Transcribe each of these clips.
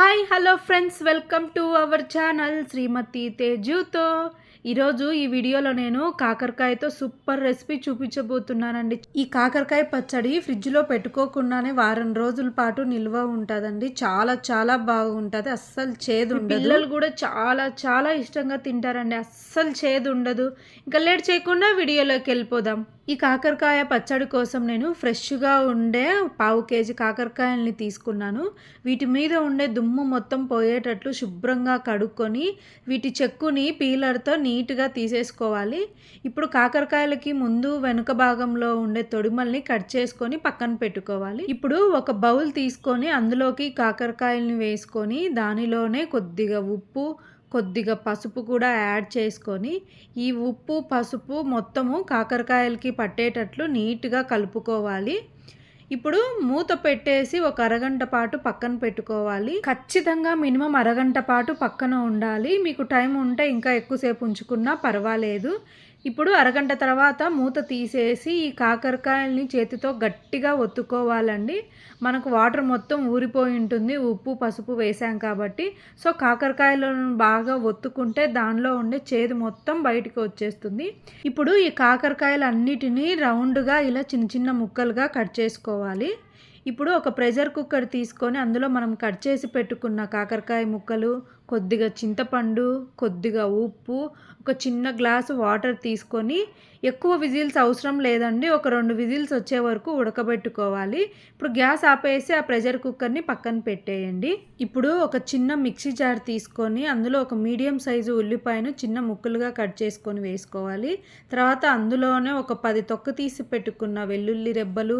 Hi hello friends welcome to our channel Shrimati తేజుతో ఈరోజు ఈ వీడియోలో నేను కాకరకాయతో సూపర్ రెసిపీ చూపించబోతున్నానండి. ఈ కాకరకాయ పచ్చడి ఫ్రిడ్జ్లో పెట్టుకోకుండానే వారం రోజుల పాటు నిల్వ ఉంటుందండి. చాలా చాలా బాగుంటుంది. అస్సలు చేదు పిల్లలు కూడా చాలా చాలా ఇష్టంగా తింటారండి. అస్సలు చేదు ఉండదు. ఇంకా లేట్ చేయకుండా వీడియోలోకి వెళ్ళిపోదాం. ఈ కాకరకాయ పచ్చడి కోసం నేను ఫ్రెష్గా ఉండే పావు కేజీ కాకరకాయల్ని తీసుకున్నాను. వీటి మీద ఉండే దుమ్ము మొత్తం పోయేటట్లు శుభ్రంగా కడుక్కొని వీటి చెక్కుని పీలర్తో నీట్గా తీసేసుకోవాలి. ఇప్పుడు కాకరకాయలకి ముందు వెనుక భాగంలో ఉండే తొడిమల్ని కట్ చేసుకొని పక్కన పెట్టుకోవాలి. ఇప్పుడు ఒక బౌల్ తీసుకొని అందులోకి కాకరకాయల్ని వేసుకొని దానిలోనే కొద్దిగా ఉప్పు కొద్దిగా పసుపు కూడా యాడ్ చేసుకొని ఈ ఉప్పు పసుపు మొత్తము కాకరకాయలకి పట్టేటట్లు నీట్గా కలుపుకోవాలి. ఇప్పుడు మూత పెట్టేసి ఒక అరగంట పాటు పక్కన పెట్టుకోవాలి. ఖచ్చితంగా మినిమం అరగంట పాటు పక్కన ఉండాలి. మీకు టైం ఉంటే ఇంకా ఎక్కువసేపు ఉంచుకున్నా పర్వాలేదు. ఇప్పుడు అరగంట తర్వాత మూత తీసేసి ఈ కాకరకాయల్ని చేతితో గట్టిగా ఒత్తుకోవాలండి. మనకు వాటర్ మొత్తం ఊరిపోయి ఉంటుంది. ఉప్పు పసుపు వేసాం కాబట్టి. సో కాకరకాయలను బాగా ఒత్తుకుంటే దానిలో ఉండే చేదు మొత్తం బయటికి వచ్చేస్తుంది. ఇప్పుడు ఈ కాకరకాయలు అన్నిటినీ రౌండ్గా ఇలా చిన్న చిన్న ముక్కలుగా కట్ చేసుకోవాలి. ఇప్పుడు ఒక ప్రెషర్ కుక్కర్ తీసుకొని అందులో మనం కట్ చేసి పెట్టుకున్న కాకరకాయ ముక్కలు కొద్దిగా చింతపండు కొద్దిగా ఉప్పు ఒక చిన్న గ్లాసు వాటర్ తీసుకొని ఎక్కువ విజిల్స్ అవసరం లేదండి. ఒక రెండు విజిల్స్ వచ్చే వరకు ఉడకబెట్టుకోవాలి. ఇప్పుడు గ్యాస్ ఆపేసి ఆ ప్రెషర్ కుక్కర్ని పక్కన పెట్టేయండి. ఇప్పుడు ఒక చిన్న మిక్సీ జార్ తీసుకొని అందులో ఒక మీడియం సైజు ఉల్లిపాయను చిన్న ముక్కలుగా కట్ చేసుకొని వేసుకోవాలి. తర్వాత అందులోనే ఒక పది తొక్క తీసి పెట్టుకున్న వెల్లుల్లి రెబ్బలు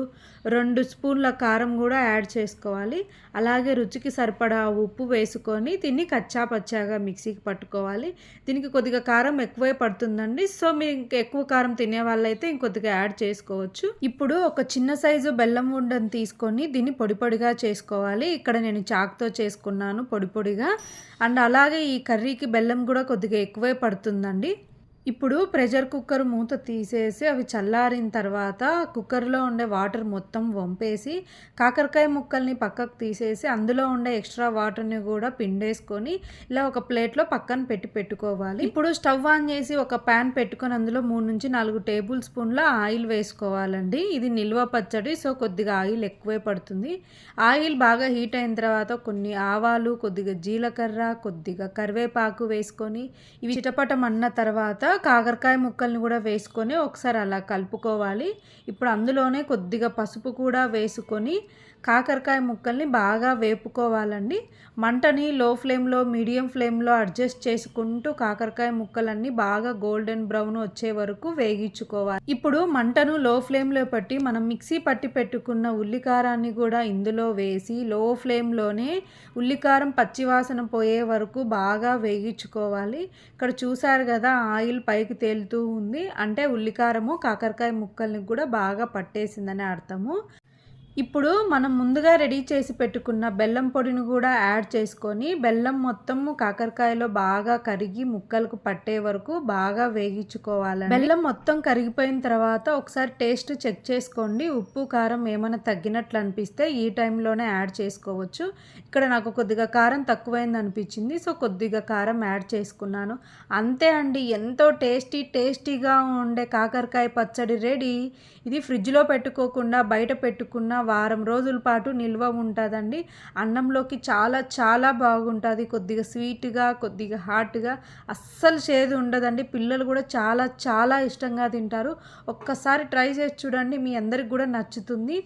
రెండు స్పూన్ల కారం కూడా యాడ్ చేసుకోవాలి. అలాగే రుచికి సరిపడా ఉప్పు వేసుకొని తిని కచ్చా పచ్చాగా మిక్సీకి పట్టుకోవాలి. దీనికి కొద్దిగా కారం ఎక్కువే పడుతుందండి. సో మీరు ఇంకా ఎక్కువ కారం తినే వాళ్ళైతే ఇంకొద్దిగా యాడ్ చేసుకోవచ్చు. ఇప్పుడు ఒక చిన్న సైజు బెల్లం ఉండని తీసుకొని దీన్ని పొడి పొడిగా చేసుకోవాలి. ఇక్కడ నేను చాక్తో చేసుకున్నాను పొడి పొడిగా. అండ్ అలాగే ఈ కర్రీకి బెల్లం కూడా కొద్దిగా ఎక్కువే పడుతుందండి. ఇప్పుడు ప్రెషర్ కుక్కర్ మూత తీసేసి అవి చల్లారిన తర్వాత కుక్కర్లో ఉండే వాటర్ మొత్తం వంపేసి కాకరకాయ ముక్కల్ని పక్కకు తీసేసి అందులో ఉండే ఎక్స్ట్రా వాటర్ని కూడా పిండేసుకొని ఇలా ఒక ప్లేట్లో పక్కన పెట్టి పెట్టుకోవాలి. ఇప్పుడు స్టవ్ ఆన్ చేసి ఒక ప్యాన్ పెట్టుకొని అందులో మూడు నుంచి నాలుగు టేబుల్ స్పూన్ల ఆయిల్ వేసుకోవాలండి. ఇది నిల్వ పచ్చడి సో కొద్దిగా ఆయిల్ ఎక్కువే పడుతుంది. ఆయిల్ బాగా హీట్ అయిన తర్వాత కొన్ని ఆవాలు కొద్దిగా జీలకర్ర కొద్దిగా కరివేపాకు వేసుకొని ఇవి చిటపటం అన్న తర్వాత కాకరకాయ ముక్కల్ని కూడా వేసుకొని ఒకసారి అలా కలుపుకోవాలి. ఇప్పుడు అందులోనే కొద్దిగా పసుపు కూడా వేసుకొని కాకరకాయ ముక్కల్ని బాగా వేపుకోవాలండి. మంటని లో ఫ్లేమ్లో మీడియం ఫ్లేమ్లో అడ్జస్ట్ చేసుకుంటూ కాకరకాయ ముక్కలన్నీ బాగా గోల్డెన్ బ్రౌన్ వచ్చే వరకు వేగించుకోవాలి. ఇప్పుడు మంటను లో ఫ్లేమ్లో పెట్టి మనం మిక్సీ పట్టి పెట్టుకున్న ఉల్లికారాన్ని కూడా ఇందులో వేసి లో ఫ్లేమ్లోనే ఉల్లికారం పచ్చివాసన పోయే వరకు బాగా వేగించుకోవాలి. ఇక్కడ చూసారు కదా ఆయిల్ పైకి తేలుతూ ఉంది. అంటే ఉల్లికారము కాకరకాయ ముక్కల్ని కూడా బాగా పట్టేసిందని అర్థము. ఇప్పుడు మనం ముందుగా రెడీ చేసి పెట్టుకున్న బెల్లం పొడిని కూడా యాడ్ చేసుకొని బెల్లం మొత్తము కాకరకాయలో బాగా కరిగి ముక్కలకు పట్టే వరకు బాగా వేగించుకోవాలి బెల్లం మొత్తం కరిగిపోయిన తర్వాత ఒకసారి టేస్ట్ చెక్ చేసుకోండి. ఉప్పు కారం ఏమైనా తగ్గినట్లు అనిపిస్తే ఈ టైంలోనే యాడ్ చేసుకోవచ్చు. ఇక్కడ నాకు కొద్దిగా కారం తక్కువైంది అనిపించింది సో కొద్దిగా కారం యాడ్ చేసుకున్నాను. అంతే అండి ఎంతో టేస్టీ టేస్టీగా ఉండే కాకరకాయ పచ్చడి రెడీ. ఇది ఫ్రిడ్జ్లో పెట్టుకోకుండా బయట పెట్టుకున్న వారం రోజుల పాటు నిల్వ ఉంటుందండి. అన్నంలోకి చాలా చాలా బాగుంటుంది. కొద్దిగా స్వీట్గా కొద్దిగా హాట్గా అస్సలు చేదు ఉండదండి. పిల్లలు కూడా చాలా చాలా ఇష్టంగా తింటారు. ఒక్కసారి ట్రై చేసి చూడండి. మీ అందరికి కూడా నచ్చుతుంది.